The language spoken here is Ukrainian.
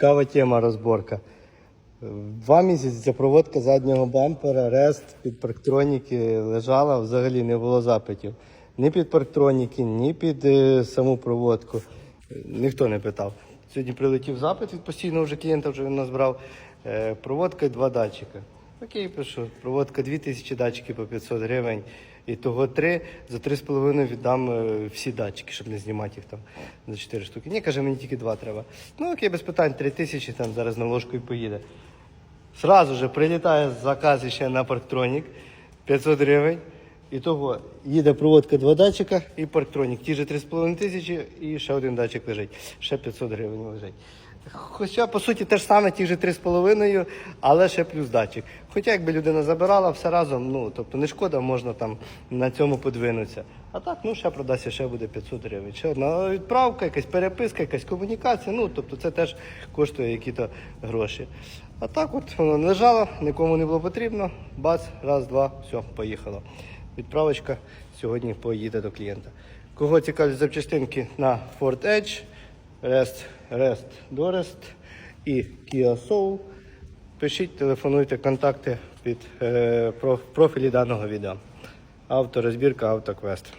Цікава тема розборка. Два місяці проводка заднього бампера, рест під парктроніки лежала, взагалі не було запитів. Ні під парктроніки, ні під е, саму проводку. Ніхто не питав. Сьогодні прилетів запит від постійного вже клієнта, вже він нас. Е, проводка і два датчика. Окей, пишу, проводка 2000 датчиків по 500 гривень. І того три, за 3,5 віддам е, всі датчики, щоб не знімати їх там за 4 штуки. Ні, каже, мені тільки два треба. Ну окей, без питань, 3 тисячі там зараз на ложку і поїде. Сразу же прилітає заказ ще на парктронік 500 гривень. І того їде проводка два датчика і парктронік. Ті же 3,5 тисячі і ще один датчик лежить. Ще 500 гривень лежить. Хоча, по суті, те ж саме, ті ж 3,5, але ще плюс датчик. Хоча, якби людина забирала все разом, ну тобто не шкода, можна там на цьому подвинутися. А так, ну ще продасться, ще буде 500 гривень. Ще одна відправка, якась переписка, якась комунікація. Ну тобто це теж коштує які-то гроші. А так, от воно лежало, нікому не було потрібно. Бац, раз, два, все, поїхало. Відправочка сьогодні поїде до клієнта. Кого цікавлять запчастинки на Ford Edge, Rest, Rest, Дорест і Kia Soul, пишіть, телефонуйте контакти під е, профілі даного відео. Авторозбірка, автоквест.